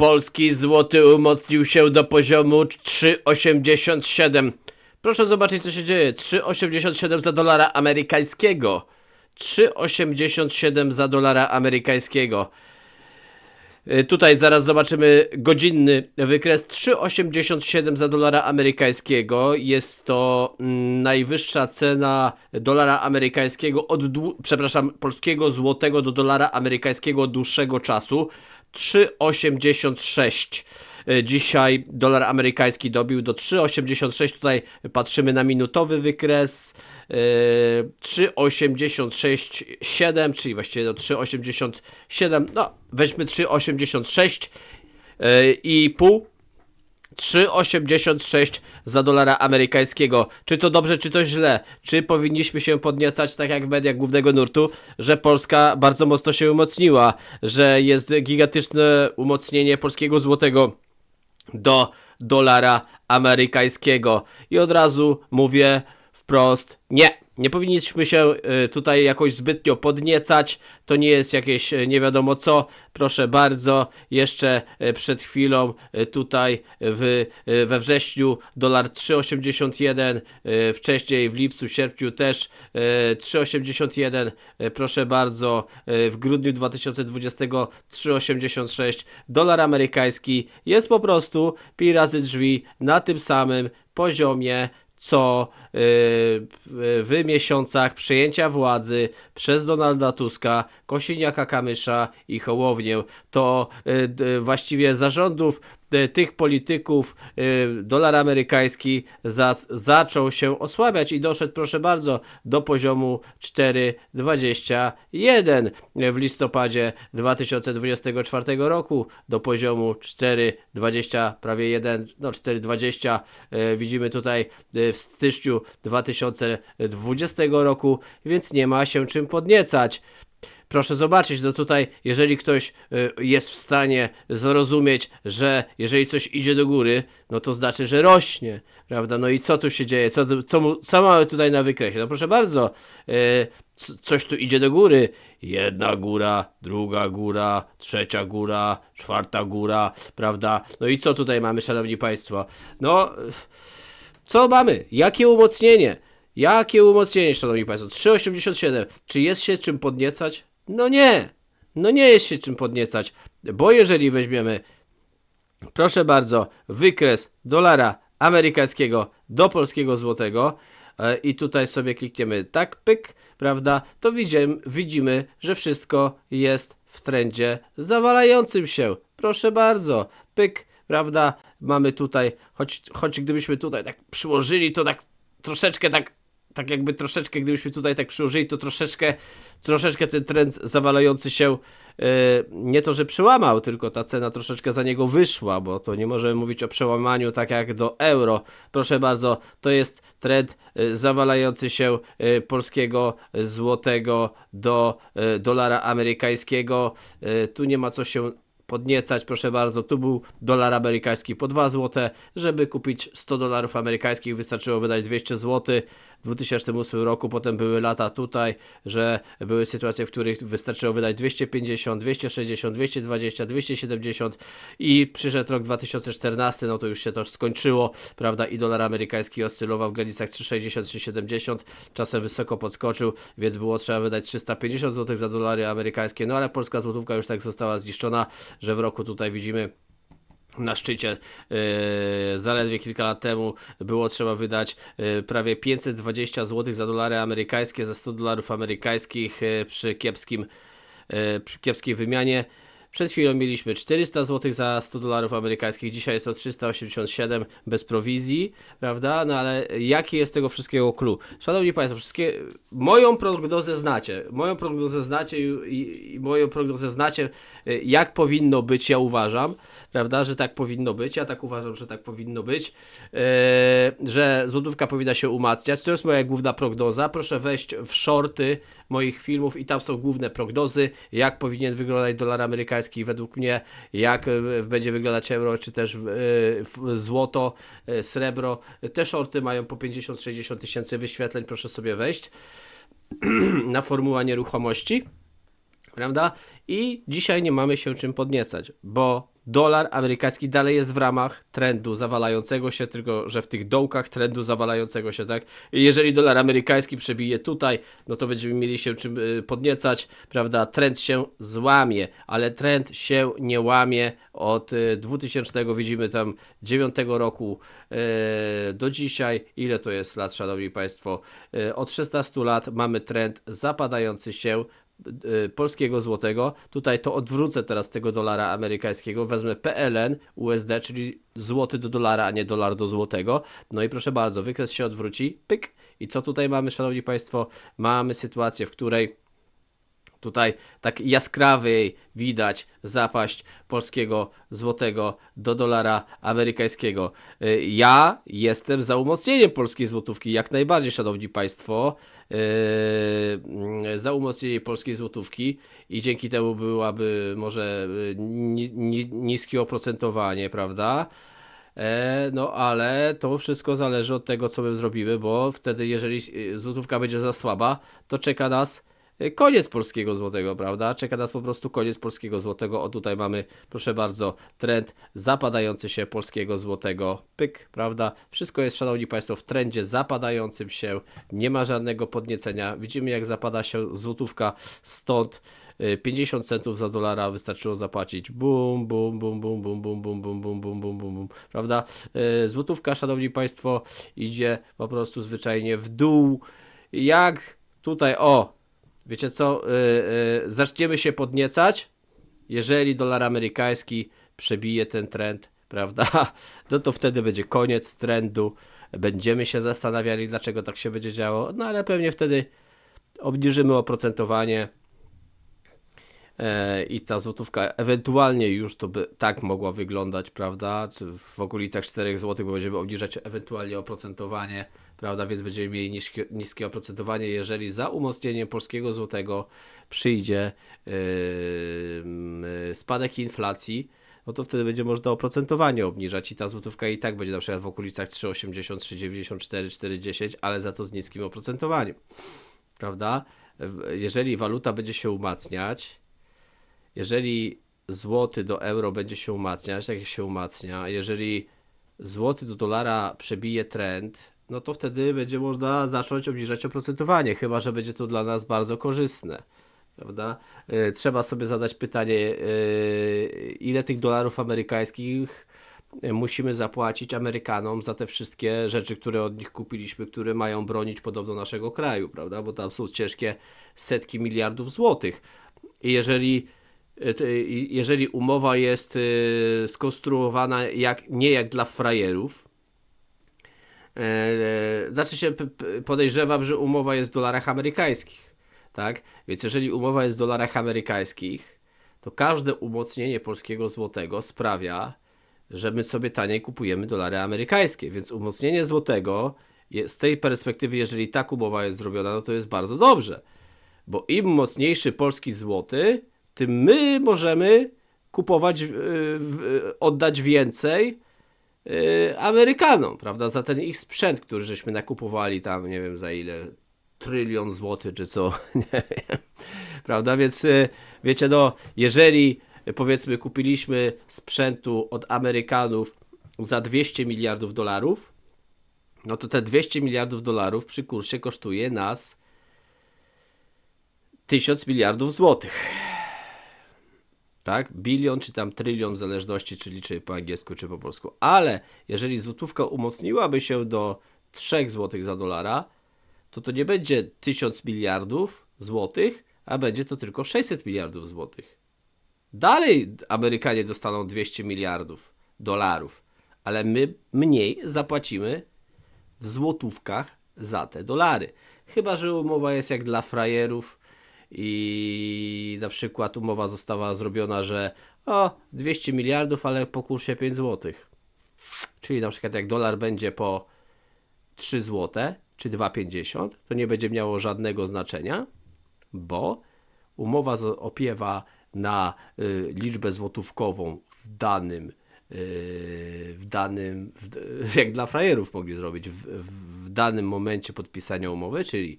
Polski złoty umocnił się do poziomu 3,87. Proszę zobaczyć, co się dzieje. 3,87 za dolara amerykańskiego. 3,87 za dolara amerykańskiego. Y, Tutaj zaraz zobaczymy godzinny wykres 3,87 za dolara amerykańskiego. Jest to mm, najwyższa cena dolara amerykańskiego od, przepraszam, polskiego złotego do dolara amerykańskiego od dłuższego czasu. 3,86. Y, Dzisiaj dolar amerykański dobił do 3,86. Tutaj patrzymy na minutowy wykres. y, 3,86,7, czyli właściwie do 3,87. No, weźmy 3,86 y, i pół. 3,86 za dolara amerykańskiego. Czy to dobrze, czy to źle? Czy powinniśmy się podniecać, tak jak w mediach głównego nurtu, że Polska bardzo mocno się umocniła, że jest gigantyczne umocnienie polskiego złotego do dolara amerykańskiego. I od razu mówię wprost nie. Nie powinniśmy się y, tutaj jakoś zbytnio podniecać. To nie jest jakieś y, nie wiadomo co. Proszę bardzo, jeszcze y, przed chwilą tutaj w, we wrześniu dolar 3,81, y, wcześniej w lipcu, sierpniu też y, 3,81. y, Proszę bardzo, w grudniu 2020 3,86. Dolar amerykański jest po prostu pi razy drzwi na tym samym poziomie co y, w- miesiącach przejęcia władzy przez Donalda Tuska, Kosiniaka-Kamysza i Hołownię. To d- właściwie zarządów tych polityków y, dolar amerykański za, zaczął się osłabiać i doszedł, proszę bardzo, do poziomu 4,21 w listopadzie 2024 roku, do poziomu 4,20, prawie 1, no 4,20 e, widzimy tutaj e, w styczniu 2020 roku, więc nie ma się czym podniecać. Proszę zobaczyć, no tutaj, jeżeli ktoś y, jest w stanie zrozumieć, że jeżeli coś idzie do góry, no to znaczy, że rośnie, prawda? No i co tu się dzieje? Co, co, co mamy tutaj na wykresie? No proszę bardzo, y, coś tu idzie do góry. Jedna góra, druga góra, trzecia góra, czwarta góra, prawda? No i co tutaj mamy, szanowni państwo? No, co mamy? Jakie umocnienie? Jakie umocnienie, szanowni państwo? 3,87. Czy jest się czym podniecać? No nie. No nie jest się czym podniecać, bo jeżeli weźmiemy, proszę bardzo, wykres dolara amerykańskiego do polskiego złotego e, i tutaj sobie klikniemy tak, pyk, prawda, to widzimy, widzimy, że wszystko jest w trendzie zawalającym się. Proszę bardzo, pyk, prawda, mamy tutaj, choć, choć gdybyśmy tutaj tak przyłożyli, to tak troszeczkę tak tak jakby troszeczkę, gdybyśmy tutaj tak przyłożyli, to troszeczkę, troszeczkę ten trend zawalający się e, nie to, że przełamał, tylko ta cena troszeczkę za niego wyszła, bo to nie możemy mówić o przełamaniu tak jak do euro. Proszę bardzo, to jest trend e, zawalający się e, polskiego złotego do dolara amerykańskiego. Tu nie ma co się podniecać, proszę bardzo, tu był dolar amerykański po 2 zł, żeby kupić 100 dolarów amerykańskich wystarczyło wydać 200 zł w 2008 roku, potem były lata tutaj, że były sytuacje, w których wystarczyło wydać 250, 260, 220, 270 i przyszedł rok 2014, no to już się to skończyło, prawda, i dolar amerykański oscylował w granicach 360, 370, czasem wysoko podskoczył, więc było trzeba wydać 350 zł za dolary amerykańskie, no ale polska złotówka już tak została zniszczona, że w roku tutaj widzimy na szczycie yy, zaledwie kilka lat temu było trzeba wydać yy, prawie 520 zł za dolary amerykańskie, za 100 dolarów amerykańskich yy, przy kiepskim przy kiepskiej wymianie. Przed chwilą mieliśmy 400 zł za 100 dolarów amerykańskich, dzisiaj jest to 387 bez prowizji, prawda? No ale jaki jest tego wszystkiego clue? Szanowni Państwo, wszystkie, moją prognozę znacie, moją prognozę znacie i, i, i moją prognozę znacie, y, jak powinno być, ja uważam, prawda, że tak powinno być, ja tak uważam, że tak powinno być, yy, że złotówka powinna się umacniać, to jest moja główna prognoza, proszę wejść w shorty moich filmów i tam są główne prognozy, jak powinien wyglądać dolar amerykański według mnie, jak y, będzie wyglądać euro, czy też w- złoto, y, srebro, te shorty mają po 50-60 tysięcy wyświetleń, proszę sobie wejść na formuła nieruchomości prawda? I dzisiaj nie mamy się czym podniecać, bo dolar amerykański dalej jest w ramach trendu zawalającego się, tylko że w tych dołkach trendu zawalającego się, tak? Jeżeli dolar amerykański przebije tutaj, no to będziemy mieli się czym y, podniecać, prawda? Trend się złamie, ale trend się nie łamie od y, 2000 widzimy tam 9 roku y, do dzisiaj. Ile to jest lat, szanowni państwo? Y, Od 16 lat mamy trend zapadający się y, polskiego złotego. Tutaj to odwrócę teraz tego dolara amerykańskiego. Wezmę PLN USD, czyli złoty do dolara, a nie dolar do złotego. No i proszę bardzo, wykres się odwróci. Pyk. I co tutaj mamy, szanowni państwo? Mamy sytuację, w której Tutaj tak jaskrawiej widać zapaść polskiego złotego do dolara amerykańskiego. Y, Ja jestem za umocnieniem polskiej złotówki, jak najbardziej, szanowni państwo. Za umocnienie polskiej złotówki i dzięki temu byłaby może y, ni, ni, niskie oprocentowanie, prawda? E, no ale to wszystko zależy od tego, co my zrobimy, bo wtedy, jeżeli y, złotówka będzie za słaba, to czeka nas koniec polskiego złotego, prawda? Czeka nas po prostu koniec polskiego złotego. O tutaj mamy, proszę bardzo, trend zapadający się polskiego złotego. Pyk, prawda? Wszystko jest, szanowni państwo, w trendzie zapadającym się. Nie ma żadnego podniecenia. Widzimy, jak zapada się złotówka stąd. y, 50 centów za dolara wystarczyło zapłacić. Bum, bum, bum, bum, bum, bum, bum, bum, bum, bum, bum, bum, bum. Prawda? Y, Złotówka, szanowni państwo, idzie po prostu zwyczajnie w dół. Jak tutaj, o, wiecie co, y, y, zaczniemy się podniecać, jeżeli dolar amerykański przebije ten trend, prawda? No to wtedy będzie koniec trendu. Będziemy się zastanawiali, dlaczego tak się będzie działo. No ale pewnie wtedy obniżymy oprocentowanie i ta złotówka ewentualnie już to by tak mogła wyglądać, prawda? Czy w okolicach 4 zł, będziemy obniżać ewentualnie oprocentowanie, prawda? Więc będziemy mieli niskie, niskie oprocentowanie, jeżeli za umocnieniem polskiego złotego przyjdzie yy, spadek inflacji, no to wtedy będzie można oprocentowanie obniżać i ta złotówka i tak będzie na przykład w okolicach 3,80, 3,94, 4,10, ale za to z niskim oprocentowaniem, prawda? Jeżeli waluta będzie się umacniać, jeżeli złoty do euro będzie się umacniać, tak jak się umacnia, jeżeli złoty do dolara przebije trend, no to wtedy będzie można zacząć obniżać oprocentowanie, chyba że będzie to dla nas bardzo korzystne. Prawda? E, Trzeba sobie zadać pytanie, e, ile tych dolarów amerykańskich e, musimy zapłacić Amerykanom za te wszystkie rzeczy, które od nich kupiliśmy, które mają bronić podobno naszego kraju, prawda? Bo tam są ciężkie setki miliardów złotych. I jeżeli jeżeli umowa jest e, skonstruowana jak, nie jak dla frajerów, e, e, znaczy się podejrzewam, że umowa jest w dolarach amerykańskich, tak? Więc jeżeli umowa jest w dolarach amerykańskich, to każde umocnienie polskiego złotego sprawia, że my sobie taniej kupujemy dolary amerykańskie, więc umocnienie złotego z tej perspektywy, jeżeli tak umowa jest zrobiona, no to jest bardzo dobrze bo im mocniejszy polski złoty, tym my możemy kupować, oddać więcej y, Amerykanom, prawda, za ten ich sprzęt, który żeśmy nakupowali tam, nie wiem za ile, trylion złotych czy co, nie wiem, prawda, więc y, wiecie, no, jeżeli y, powiedzmy kupiliśmy sprzętu od Amerykanów za 200 miliardów dolarów, no to te 200 miliardów dolarów przy kursie kosztuje nas 1000 miliardów złotych. Tak? Bilion czy tam trylion, w zależności czy liczy po angielsku czy po polsku. Ale jeżeli złotówka umocniłaby się do 3 złotych za dolara, to to nie będzie 1000 miliardów złotych, a będzie to tylko 600 miliardów złotych. Dalej Amerykanie dostaną 200 miliardów dolarów, ale my mniej zapłacimy w złotówkach za te dolary. Chyba, że umowa jest jak dla frajerów i na przykład umowa została zrobiona, że o 200 miliardów, ale po kursie 5 złotych. Czyli na przykład jak dolar będzie po 3 złote czy 2,50, to nie będzie miało żadnego znaczenia, bo umowa opiewa na y, liczbę złotówkową w danym, y, w danym, jak dla frajerów mogli zrobić, w, w danym momencie podpisania umowy, czyli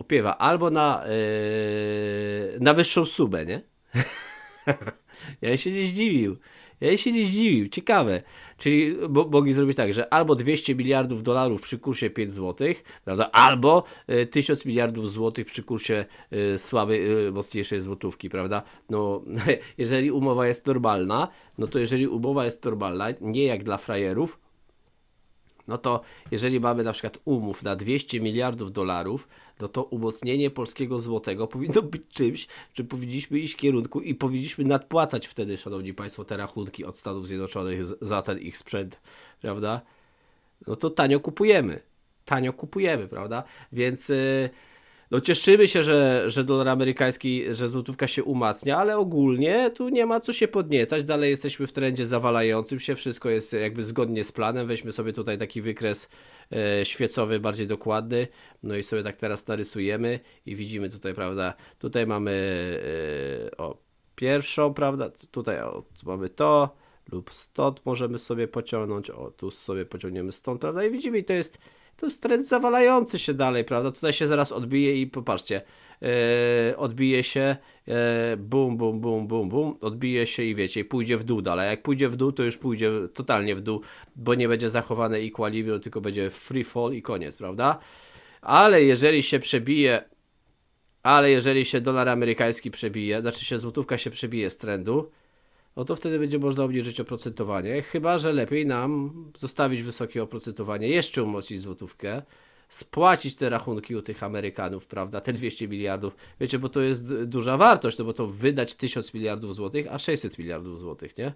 opiewa albo na, y, na wyższą subę, nie? Ja się nie zdziwił. Ja się nie zdziwił. Ciekawe. Czyli mogli zrobić tak, że albo 200 miliardów dolarów przy kursie 5 zł, prawda? Albo y, 1000 miliardów złotych przy kursie y, słabej, y, mocniejszej złotówki, prawda? No, jeżeli umowa jest normalna, no to jeżeli umowa jest normalna, nie jak dla frajerów, no to jeżeli mamy na przykład umów na 200 miliardów dolarów, no to umocnienie polskiego złotego powinno być czymś, że powinniśmy iść w kierunku i powinniśmy nadpłacać wtedy, szanowni państwo, te rachunki od Stanów Zjednoczonych za ten ich sprzęt, prawda? No to tanio kupujemy. Tanio kupujemy, prawda? Więc yy, no cieszymy się, że, że dolar amerykański, że złotówka się umacnia, ale ogólnie tu nie ma co się podniecać. Dalej jesteśmy w trendzie zawalającym się, wszystko jest jakby zgodnie z planem. Weźmy sobie tutaj taki wykres e, świecowy, bardziej dokładny. No i sobie tak teraz narysujemy i widzimy tutaj, prawda? Tutaj mamy e, o pierwszą, prawda? Tutaj o, mamy to lub stąd możemy sobie pociągnąć, o tu sobie pociągniemy stąd, prawda? I widzimy, i to jest to jest trend zawalający się dalej, prawda? Tutaj się zaraz odbije i popatrzcie, e, odbije się, e, bum, bum, bum, bum, bum, odbije się i wiecie, pójdzie w dół dalej. Jak pójdzie w dół, to już pójdzie totalnie w dół, bo nie będzie zachowane equilibrium, tylko będzie free fall i koniec, prawda? Ale jeżeli się przebije, ale jeżeli się dolar amerykański przebije, znaczy się złotówka się przebije z trendu, no to wtedy będzie można obniżyć oprocentowanie. Chyba, że lepiej nam zostawić wysokie oprocentowanie, jeszcze umocnić złotówkę, spłacić te rachunki u tych Amerykanów, prawda, te 200 miliardów. Wiecie, bo to jest duża wartość, no bo to wydać 1000 miliardów złotych, a 600 miliardów złotych, nie?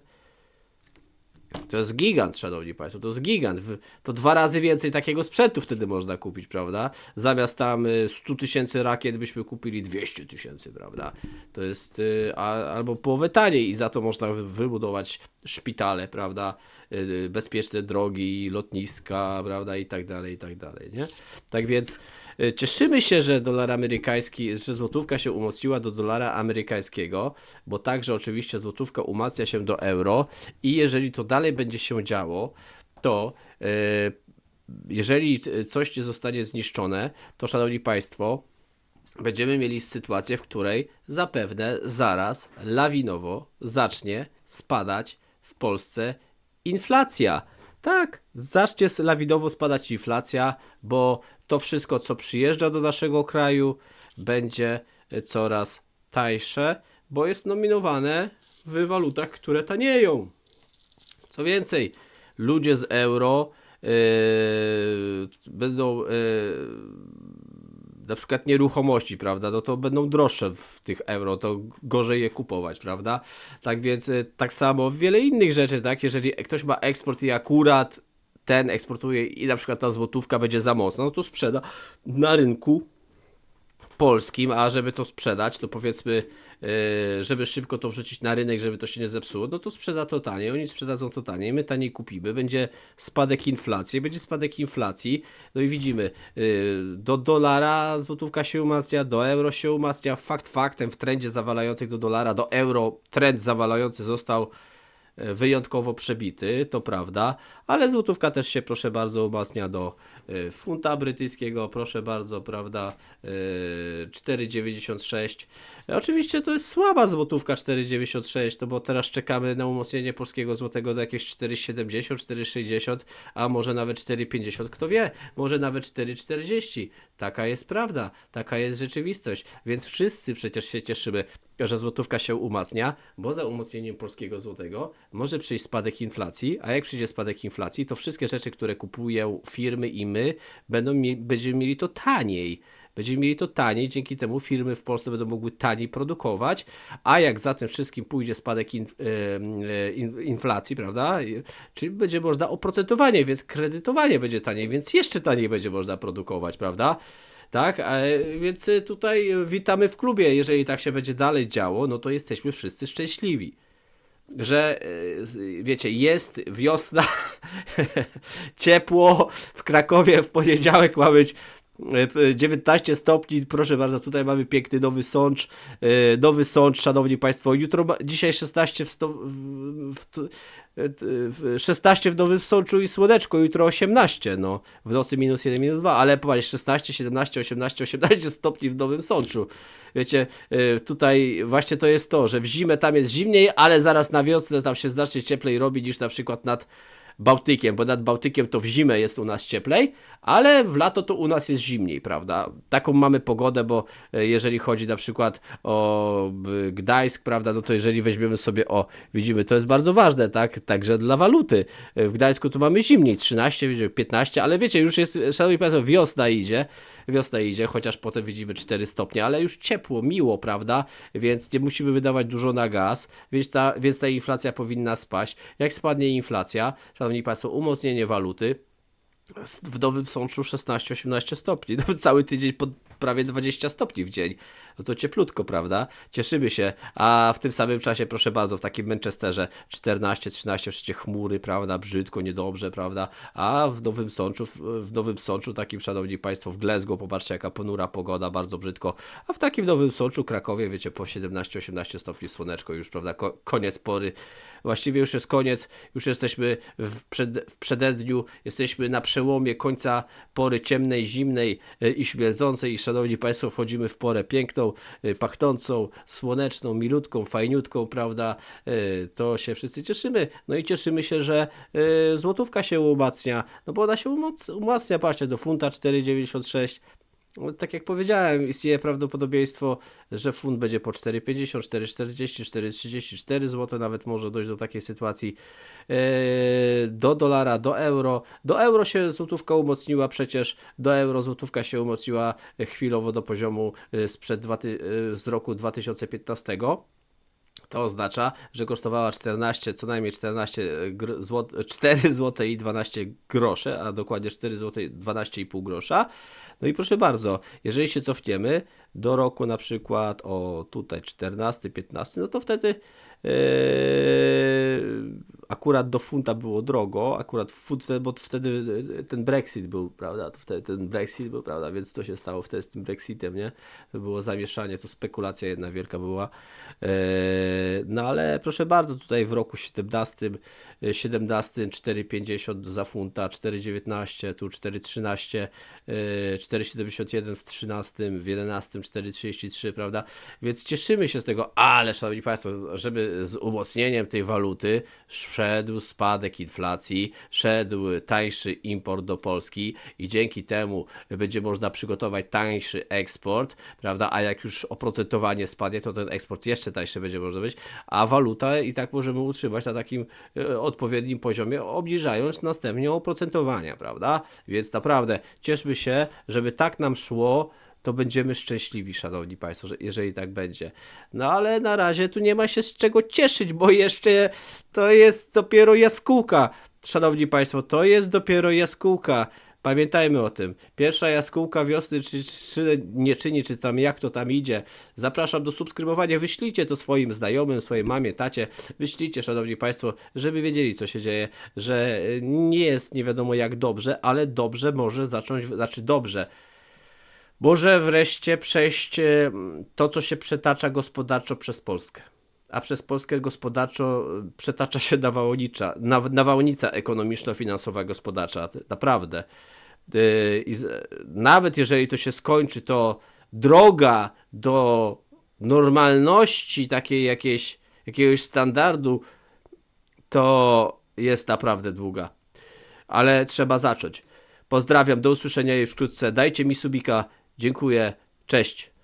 To jest gigant, szanowni państwo, to jest gigant. To dwa razy więcej takiego sprzętu wtedy można kupić, prawda? Zamiast tam y, 100 tysięcy rakiet byśmy kupili 200 tysięcy, prawda? To jest y, albo połowę taniej i za to można wy- wybudować szpitale, prawda? Y, Bezpieczne drogi, lotniska, prawda? I tak dalej, i tak dalej, nie? Tak więc y, cieszymy się, że dolar amerykański, że złotówka się umocniła do dolara amerykańskiego, bo także oczywiście złotówka umacnia się do euro i jeżeli to dalej będzie się działo, to e, jeżeli c- coś nie zostanie zniszczone, to szanowni państwo, będziemy mieli sytuację, w której zapewne zaraz lawinowo zacznie spadać w Polsce inflacja. Tak, zacznie lawinowo spadać inflacja, bo to wszystko, co przyjeżdża do naszego kraju, będzie coraz tańsze, bo jest nominowane w walutach, które tanieją. Co więcej, ludzie z euro e, będą e, na przykład nieruchomości, prawda, no to będą droższe w tych euro, to gorzej je kupować, prawda? Tak więc e, tak samo wiele innych rzeczy, tak? Jeżeli ktoś ma eksport i akurat ten eksportuje i na przykład ta złotówka będzie za mocna, no to sprzeda na rynku polskim, a żeby to sprzedać, to powiedzmy, e, żeby szybko to wrzucić na rynek, żeby to się nie zepsuło, no to sprzeda to taniej, oni sprzedadzą to taniej, my taniej kupimy, będzie spadek inflacji, będzie spadek inflacji, no i widzimy, e, do dolara złotówka się umacnia, do euro się umacnia, fakt faktem w trendzie zawalających do dolara, do euro trend zawalający został e, wyjątkowo przebity, to prawda, ale złotówka też się, proszę bardzo, umacnia do e, funta brytyjskiego, proszę bardzo, prawda, e, 4,96. E, Oczywiście to jest słaba złotówka 4,96, to bo teraz czekamy na umocnienie polskiego złotego do jakieś 4,70, 4,60, a może nawet 4,50, kto wie, może nawet 4,40. Taka jest prawda, taka jest rzeczywistość, więc wszyscy przecież się cieszymy, że złotówka się umacnia, bo za umocnieniem polskiego złotego może przyjść spadek inflacji, a jak przyjdzie spadek inflacji, to wszystkie rzeczy, które kupują firmy i my, będą mie- będziemy mieli to taniej. Będziemy mieli to taniej, dzięki temu firmy w Polsce będą mogły taniej produkować, a jak za tym wszystkim pójdzie spadek in, e, e, in, inflacji, prawda? Czyli będzie można oprocentowanie, więc kredytowanie będzie taniej, więc jeszcze taniej będzie można produkować, prawda? Tak, e, więc y, tutaj witamy w klubie. Jeżeli tak się będzie dalej działo, no to jesteśmy wszyscy szczęśliwi. Że e, wiecie, jest wiosna, ciepło, w Krakowie w poniedziałek ma być 19 stopni, proszę bardzo, tutaj mamy piękny nowy sącz, e, nowy sącz, szanowni państwo, jutro, dzisiaj 16 w, sto, w, w, w 16 w Nowym Sączu i słoneczko, jutro 18, no, w nocy minus 1, minus 2, ale popatrz, 16, 17, 18, 18 stopni w Nowym Sączu. Wiecie, tutaj właśnie to jest to, że w zimę tam jest zimniej, ale zaraz na wiosnę tam się znacznie cieplej robi niż na przykład nad Bałtykiem, bo nad Bałtykiem to w zimę jest u nas cieplej, ale w lato to u nas jest zimniej, prawda? Taką mamy pogodę, bo e, jeżeli chodzi na przykład o Gdańsk, prawda, no to jeżeli weźmiemy sobie, o, widzimy, to jest bardzo ważne, tak? Także dla waluty. E, W Gdańsku tu mamy zimniej, 13, widzimy, 15, ale wiecie, już jest, szanowni państwo, wiosna idzie, wiosna idzie, chociaż potem widzimy 4 stopnie, ale już ciepło, miło, prawda? Więc nie musimy wydawać dużo na gaz, więc ta, więc ta inflacja powinna spaść. Jak spadnie inflacja, szanowni państwo, umocnienie waluty, w Nowym Sączu 16-18 stopni. Cały tydzień pod prawie 20 stopni w dzień. No to cieplutko, prawda? Cieszymy się. A w tym samym czasie, proszę bardzo, w takim Manchesterze 14-13 przecie chmury, prawda? Brzydko, niedobrze, prawda? A w Nowym Sączu, w, w Nowym Sączu, takim, szanowni państwo, w Glasgow, popatrzcie jaka ponura pogoda, bardzo brzydko. A w takim Nowym Sączu, Krakowie, wiecie, po 17-18 stopni słoneczko już, prawda? Ko koniec pory. Właściwie już jest koniec, już jesteśmy w, przed, w przededniu, jesteśmy na przełomie końca pory ciemnej, zimnej e, i śmierdzącej i szanowni państwo, wchodzimy w porę piękną, e, pachnącą, słoneczną, milutką, fajniutką, prawda? E, To się wszyscy cieszymy. No i cieszymy się, że e, złotówka się umacnia, no bo ona się umacnia, patrzcie, do funta 4,96 no, tak jak powiedziałem, istnieje prawdopodobieństwo, że funt będzie po 4,50, 4,40, 4,34 zł, nawet może dojść do takiej sytuacji. Eee, Do dolara, do euro. Do euro się złotówka umocniła przecież, do euro złotówka się umocniła chwilowo do poziomu e, sprzed e, z roku 2015. To oznacza, że kosztowała 14, co najmniej 14 gr- złot, 4 zł i 12 grosze, a dokładnie 4 zł 12,5 grosza. No i proszę bardzo, jeżeli się cofniemy do roku na przykład o tutaj 14, 15, no to wtedy akurat do funta było drogo, akurat funt, bo wtedy ten Brexit był, prawda, to wtedy ten Brexit był, prawda, więc to się stało wtedy z tym Brexitem, nie? To było zamieszanie, to spekulacja jedna wielka była. E, No ale proszę bardzo, tutaj w roku 17, e, 17 4,50 za funta, 4,19, tu 4,13, e, 4,71 w 13, w 11 4,33, prawda? Więc cieszymy się z tego, ale szanowni państwo, żeby z umocnieniem tej waluty szedł spadek inflacji, szedł tańszy import do Polski i dzięki temu będzie można przygotować tańszy eksport, prawda? A jak już oprocentowanie spadnie, to ten eksport jeszcze tańszy będzie można być, a waluta i tak możemy utrzymać na takim e, odpowiednim poziomie, obniżając następnie oprocentowania, prawda? Więc naprawdę cieszmy się, żeby tak nam szło, to będziemy szczęśliwi, szanowni państwo, że jeżeli tak będzie. No ale na razie tu nie ma się z czego cieszyć, bo jeszcze to jest dopiero jaskółka. Szanowni państwo, to jest dopiero jaskółka. Pamiętajmy o tym. Pierwsza jaskółka wiosny, czy, czy nie czyni, czy tam jak to tam idzie. Zapraszam do subskrybowania. Wyślijcie to swoim znajomym, swojej mamie, tacie. Wyślijcie, szanowni państwo, żeby wiedzieli, co się dzieje, że nie jest nie wiadomo jak dobrze, ale dobrze może zacząć, znaczy dobrze. Może wreszcie przejść e, to, co się przetacza gospodarczo przez Polskę. A przez Polskę gospodarczo e, przetacza się nawałnicza, naw, nawałnica ekonomiczno-finansowa gospodarcza. Naprawdę. E, I nawet jeżeli to się skończy, to droga do normalności, takiej jakiejś, jakiegoś standardu, to jest naprawdę długa. Ale trzeba zacząć. Pozdrawiam, do usłyszenia już wkrótce. Dajcie mi subika. Dziękuję. Cześć.